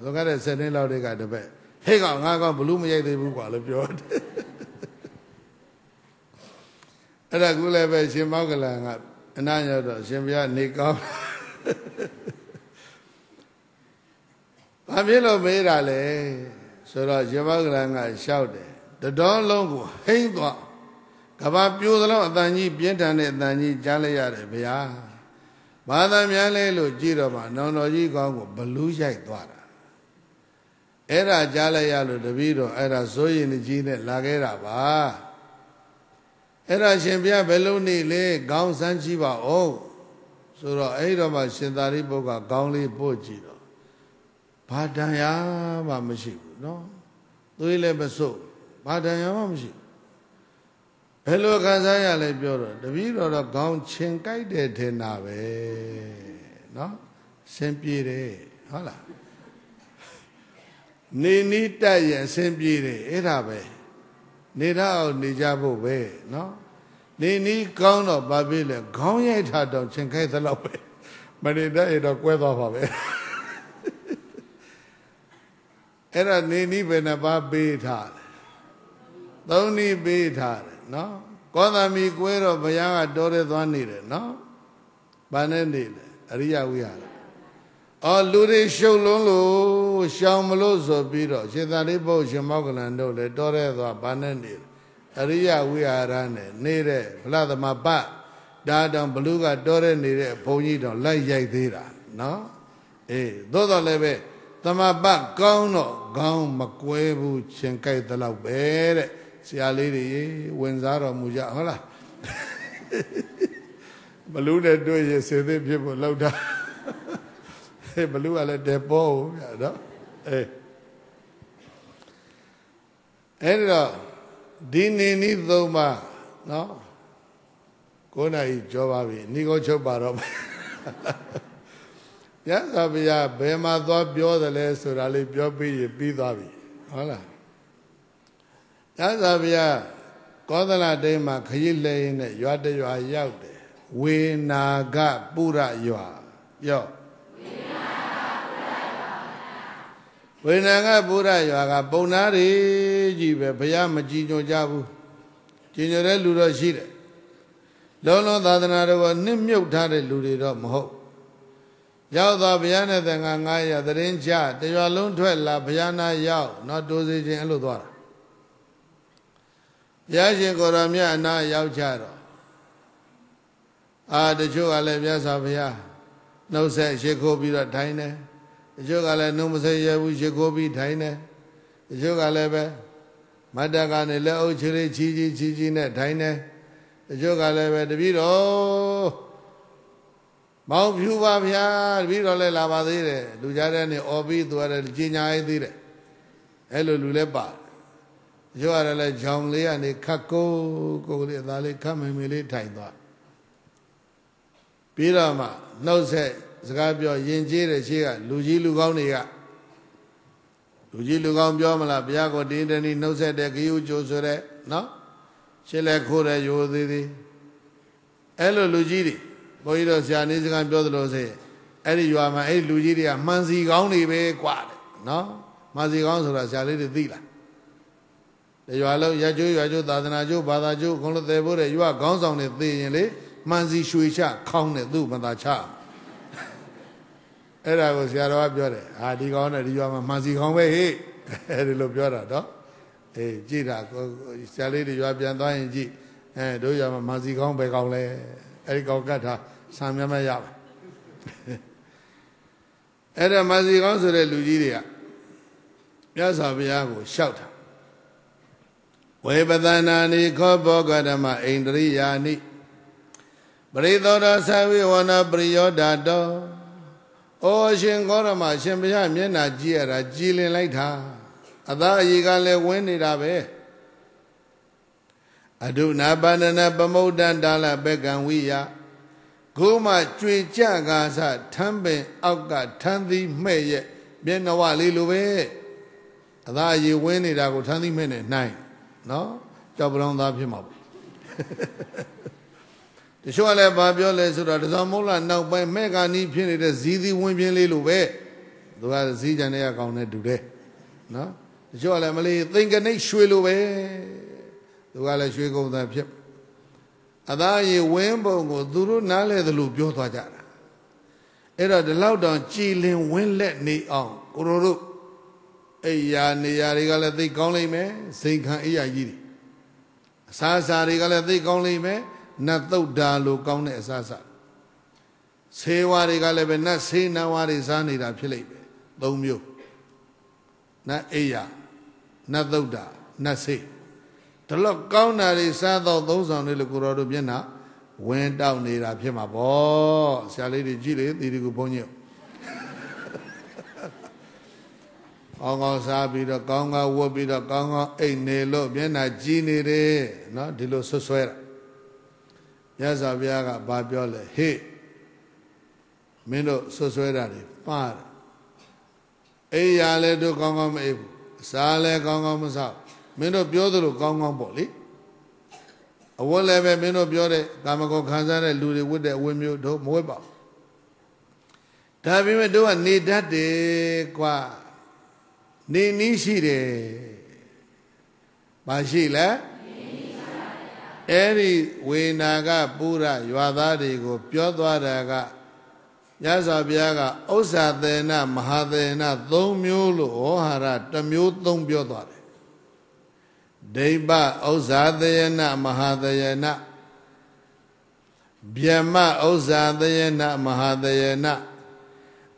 လွန်ခဲ့တဲ့7နှစ်လောက်တည်းကတပည့်ဟေ့ကောင်ငါကောင်ဘလူးမရိုက်သေးဘူးကွာလို့ပြောတယ်အဲ့ဒါကူလည်းပဲရှင်မောကလန်ကအနာရောက်တော့ရှင်ဘုရားနေကောင်းဘာဖြစ်လို့မေးတာလဲဆိုတော့ရှင်မောကလန်ကရှောက်တယ်တတော်လုံးကိုဟိမ့်သွားကဘာပြိုးသလောက်အတန်ကြီးပြင်းထန်တဲ့အတန်ကြီးကြားလိုက်ရတယ်ဗျာဘာသာများလဲလို့ကြည့်တော့မှနောင်တော်ကြီးကောင်းကိုဘလူးရိုက်သွားတာ အဲ့ဒါကြားလိုက်ရလို့တပည့်တော်အဲ့ဒါစိုးရင်ကြီးနဲ့လာခဲ့တာပါအဲ့ဒါရှင်ဘုရားဘယ်လိုနေလဲခေါင်းစမ်းကြည့်ပါဦးဆိုတော့အဲ့တော့မှရှင်သာရိပုတ္တကခေါင်းလေးပို့ကြည့်တော့ဘာတန်ရာမှမရှိဘူးเนาะသွေးလည်းမစုပ်ဘာတန်ရာမှမရှိဘူးဘယ်လိုခံစားရလဲပြောတော့တပည့်တော်တော့ခေါင်းချင်းကြိုက်တယ်ထင်တာပဲเนาะဆင်ပြေတယ်ဟုတ်လား နေနီးတက်ရအဆင်ပြေတယ်အဲ့ဒါပဲနေတော့နေကြဖို့ပဲเนาะနေနီးကောင်းတော့ဘာဖြစ်လဲခေါင်းရိုက်တာတော့ချင်းခိုက်သလောက်ပဲမနေတတ်ရတော့ကွဲသွားပါပဲအဲ့ဒါနေနီးပဲနဲ့ပါပေးထားတယ်သုံးနီးပေးထားတယ်နော်ကောသမီကွဲတော့ဘုရားကတော်ရဲသွားနေတယ်နော်ဘာနဲ့နေလဲအရိယဝိဟာရအော်လူတွေရှုပ်လုံးလို့ ရှောင်မလို့ဆိုပြီးတော့ရှင်သာရိပုတ္တရှင်မောက္ကလန်တို့လည်းတော်ရဲသွားဘာနဲ့နေလဲအရိယဝိဟာရနဲ့နေတဲ့ဗလသမပဒါတောင်ဘလူကတော်ရဲနေတဲ့ဘုန်းကြီးတော်လိုက်ရိုက်သေးတာနော်အေးသို့တော်လည်းပဲသမပကောင်းတော့ခေါင်းမကွဲဘူးရှင်ကြိုက်တဲ့လောက်ပဲတဲ့ဆရာလေးတွေဝင်စားတော်မူကြဟုတ်လားဘလူးနဲ့တွေ့ရင်စေသေးဖြစ်ဖို့လောက်တာ ဘလူးကလည်းတဲပေါ်ဘူးဗျာနော်အေးအဲ့တော့ဒီနေနည်းသုံးပါနော်ကိုးနိုင်ကြောပါပြီဏီကိုချုပ်ပါတော့ရသော်ဗျာဘယ်မှာသွားပြောတယ်လဲဆိုတာလေးပြောပြီးရင်ပြီးသွားပြီဟုတ်လားရသော်ဗျာကောသလတိန်မှာခရီးလဲရင်းနဲ့ရွာတရွာရောက်တယ်ဝေနာကပုရရွာပြော ဝေနာကပုရရွာကပုံနာတွေကြီးပဲဘုရားမကြည်ညိုကြဘူးကြည်ညိုတဲ့လူတော့ရှိတယ်လုံးလုံးသာသနာတော်ကိုနှစ်မြုပ်ထားတဲ့လူတွေတော့မဟုတ်ရောက်သွားဘုရားနဲ့တန်ခါ900သတင်းချတရွာလုံးထွက်လာဘုရားနာရောက်တော့တိုးစီခြင်းအဲ့လိုသွားတာဘုရားရှင်ကိုရောမြတ်အနာရောက်ကြတော့အာတချို့ကလည်းမြတ်စွာဘုရားနှုတ်ဆက်ရှိခိုးပြီးတော့ထိုင်တယ် တချို့ကလည်းနှုတ်မဆက်ရဘူးရှိခိုးပြီးထိုင်တယ်တချို့ကလည်းပဲမတ္တကနေလက်အုပ်ချီချီချီချီချီနဲ့ထိုင်တယ်တချို့ကလည်းပဲတပည့်တော်မောင်ဖြူပါဗျာတပည့်တော်လည်းလာပါသေးတယ်လူကြားတဲ့နေအော်ပြီးသူရတယ်ကြီးညာရေးသေးတယ်အဲ့လိုလူလည်းပါတချို့ကလည်းဂျောင်လေးကနေခတ်ကိုကိုလေးအသားလေးခတ်မိန်မိန်လေးထိုင်သွားပြီးတော့မှနှုတ်ဆက် စကားပြောယဉ်ကျေးတဲ့ရှေ့ကလူကြီးလူကောင်းတွေကလူကြီးလူကောင်းပြောမလားဘုရားကိုတင်းတင်းနှုတ်ဆက်တဲ့ခရုကျိုးဆိုတဲ့နော်ရှင်းလက်ခိုးတဲ့ရိုသေးသေးအဲ့လိုလူကြီးတွေဘုန်းကြီးတို့ဆရာနေစကားပြောသလိုစေအဲ့ဒီရွာမှာအဲ့ဒီလူကြီးတွေကမှန်စီကောင်းတွေပဲกว่าတယ်နော်မှန်စီကောင်းဆိုတာဆရာလေးတွေသိလားတရွာလုံးရကျိုးရွာကျိုးသာသနာကျိုးဘာသာကျိုးအကုန်လုံးသေဖို့တဲ့ရွာခေါင်းဆောင်တွေသိရင်လေမှန်စီရွှေချခေါင်းတဲ့သူ့မသာချ အဲ့ဒါကိုဆရာတော်ကပြောတယ်ဟာဒီကောင်းတဲ့ဒီရွာမှာမှန်စီကောင်းပဲဟေ့အဲ့ဒီလိုပြောတာတော့အေးကြည့်တာဆရာလေးတွေရွာပြန်သွားရင်ကြည့်အဲတို့ရွာမှာမှန်စီကောင်းပဲကောင်းလဲအဲ့ဒီကောင်းကတ်ထားဆံမြတ်မရပါအဲ့ဒါမှန်စီကောင်းဆိုတဲ့လူကြီးတွေကမြတ်စွာဘုရားကိုလျှောက်တာဝေပသနာနိခောဘောဂဓမ္မဣန္ဒရိယာနိပရိသောတော်သဝိဝနာပရိယောဓာတော ဩရှင်ဂေါရမရှင်ဘုရားမျက်နာကြည့်ရတာကြည်လင်လိုက်တာအသာအရေကလည်းဝင်းနေတာပဲအဒုနာပန္နနပမုဒ္ဒန္တာလဘကံဝိယခုမှကြွေကြကားစထမ်းပင်အောက်ကထမ်းသီးမှဲ့ရဲ့မျက်နှဝလေးလိုပဲအသာအရေဝင်းနေတာကိုထမ်းသီးမှဲ့နဲ့နှိုင်းနော်ကြောက်ပလောင်သားဖြစ်မှာပေါ့ တချို့ကလည်းဘာပြောလဲဆိုတော့တစောင်းမုတ်လာနောက်ပိုင်းမဲ့ကာနီးဖြစ်နေတဲ့ဇီးသီးဝင်းပြင်းလေးလိုပဲသူကစည်းကြံတဲ့ကောင်နဲ့တူတယ်နော်တချို့ကလည်းမလေးသင်္ကနိတ်ရွှေလိုပဲသူကလည်းရွှေကုန်သားဖြစ်အသားရည်ဝင်းပုံကိုသူတို့နားလဲသလိုပြောသွားကြတာအဲ့တော့ဒီလောက်တောင်ကြည်လင်ဝင်းလက်နေအောင်ကိုရိုတို့အိယာနေရာတွေကလည်းသိကောင်းလိမ့်မယ်စိန်ခံအိယာကြီးတွေအစားအစာတွေကလည်းသိကောင်းလိမ့်မယ် နတ်သုတ်တာလိုကောင်းတဲ့အစားအစာဆေးဝါးတွေကလည်းပဲနတ်ဆေးနဝါးတွေစားနေတာဖြစ်လိမ့်မယ်သုံးမျိုးနတ်အိယာနတ်သုတ်တာနတ်ဆေးဒီလောက်ကောင်းတာတွေစားတော့သုံးဆောင်တွေလို့ကိုရောတို့မျက်နှာဝင်းတောက်နေတာဖြစ်မှာပေါ့ဆရာလေးတွေကြည့်လေတီတီကူဘုန်းကြီးကောင်းကောင်းစားပြီးတော့ကောင်းကောင်းဝတ်ပြီးတော့ကောင်းကောင်းအိတ်နေလို့မျက်နှာကြည်နေတယ်နော်ဒီလိုဆွဆွဲတာ မြတ်စွာဘုရားကဘာပြောလဲဟေ့မင်းတို့ဆွဆွဲတာတွေပါးတယ်အိယာလည်းတို့ကောင်းကောင်းမအိပ်ဘူးစားလည်းကောင်းကောင်းမစားမင်းတို့ပြောသလိုကောင်းကောင်းပေါ့လေအဝတ်လည်းပဲမင်းတို့ပြောတဲ့ကာမဂုဏ်ခံစားတဲ့လူတွေဝတ်တဲ့အဝတ်မျိုးတို့မဝတ်ပါဘူးဒါပေမဲ့တို့ကနေတတ်တယ်ကွာနေနီးရှိတယ်မရှိလဲ အဲ့ဒီဝေနာကပုရရွာသားတွေကို ပြောသွားတာကမြတ်စွာဘုရားကဥစ္စာသေနမဟာသေန၃မျိုးလို့ဩဟာရတစ်မျိုးသုံးပြောသွားတယ်ဒိဗ္ဗဥစ္စာသေနမဟာသေနဗျမဥစ္စာသေနမဟာသေန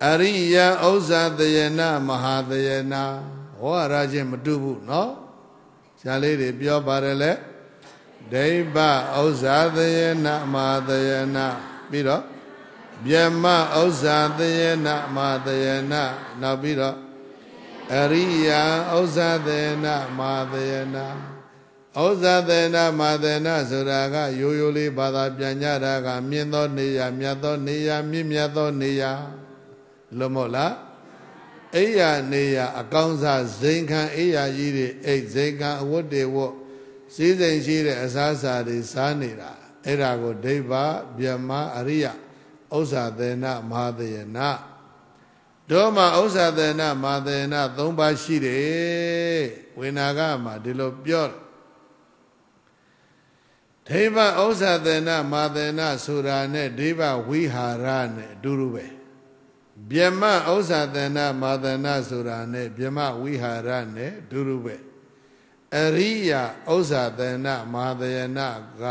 အရိယဥစ္စာသေနမဟာသေနဟောရချင်းမတူဘူးเนาะဇာလေးတွေပြောပါတယ်လေ ဒိဗ္ဗဥစ္စာသေနမဟာသေနပြီးတော့ဗျမဥစ္စာသေနမဟာသေနနောက်ပြီးတော့အရိယဥစ္စာသေနမဟာသေနဥစ္စာသေနမဟာသေနဆိုတာကရိုးရိုးလေးဘာသာပြန်ကြတာကမြင့်သောနေရာမြတ်သောနေရာမြင့်မြတ်သောနေရာလို့မို့လားအိယာနေရာအကောင်းစားဇိမ်ခံအိယာကြီးတွေအိတ်ဇိမ်ခံအဝတ်တွေဝတ် စည်းစိမ်ရှိတဲ့အစားအစာတွေစားနေတာအဲ့ဒါကိုဒိဗ္ဗဗျမအရိယဥစ္စာသေနမဟာသေနတို့မှာဥစ္စာသေနမဟာသေန၃ပါးရှိတယ်ဝေနာကမှာဒီလိုပြောတယ်ဒိဗ္ဗဥစ္စာသေနမဟာသေနဆိုတာနဲ့ဒိဗ္ဗဝိဟာရနဲ့အတူတူပဲဗျမဥစ္စာသေနမာသနာဆိုတာနဲ့ဗျမဝိဟာရနဲ့အတူတူပဲ အရိယာဥစ္စာသေနမာသယနာက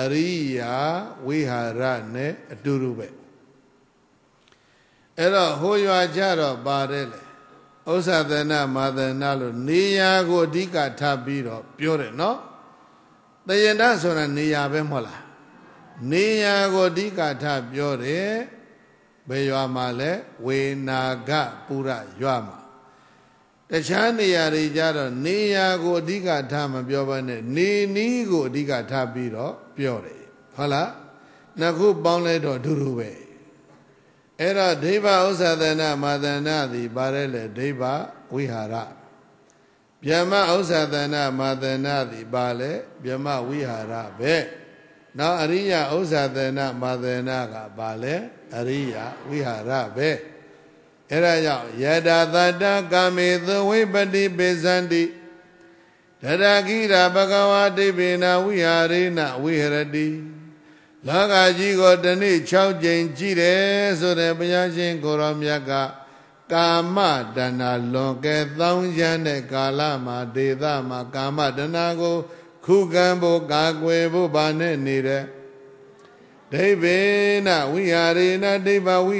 အရိယာဝိဟာရနဲ့အတူတူပဲအဲ့တော့ဟိုရွာကြတော့ပါတယ်လေဥစ္စာသေနမာသနာလို့နေရာကိုအဓိကထားပြီးတော့ပြောတယ်နော်တယနာဆိုတာနေရာပဲမဟုတ်လားနေရာကိုအဓိကထားပြောတယ်ဘယ်ရွာမှာလဲဝေနာကပုရရွာမှာ တခြားနေရာတွေကြတော့နေရာကိုအဓိကထားမပြောဘဲနဲ့နေနီးကိုအဓိကထားပြီးတော့ပြောတယ်ဟုတ်လားနှစ်ခုပေါင်းလဲတော့အတူတူပဲအဲ့တော့ဒိဗ္ဗဥစ္စာသနာမာသနာသည်ပါတယ်လေဒိဗ္ဗဝိဟာရဗျမဥစ္စာသနာမာသနာသည်ပါလေဗျမဝိဟာရပဲနောက်အရိယဥစ္စာသနာမာသနာကပါလေအရိယဝိဟာရပဲ အဲ့ဒါကြောင့်ယတာတတကာမေသဝိပတိပိစန္တိတရခိရာဘဂဝါဒိဗေနဝိဟာရေနဝိဟရတိလောကကြီးကိုတနေ့6ကြိမ်ကြည့်တယ်ဆိုတဲ့ဘုရားရှင်ကိုရောမြတ်ကကာမတဏလွန်ကဲသောင်းရမ်းတဲ့ကာလမှာဒေသမှာကာမတဏကို ခုခံဖို့ကာကွယ်ဖို့ဗာနဲ့နေတဲ့ဒိဗေနဝိဟာရေနဒိဗ္ဗဝိ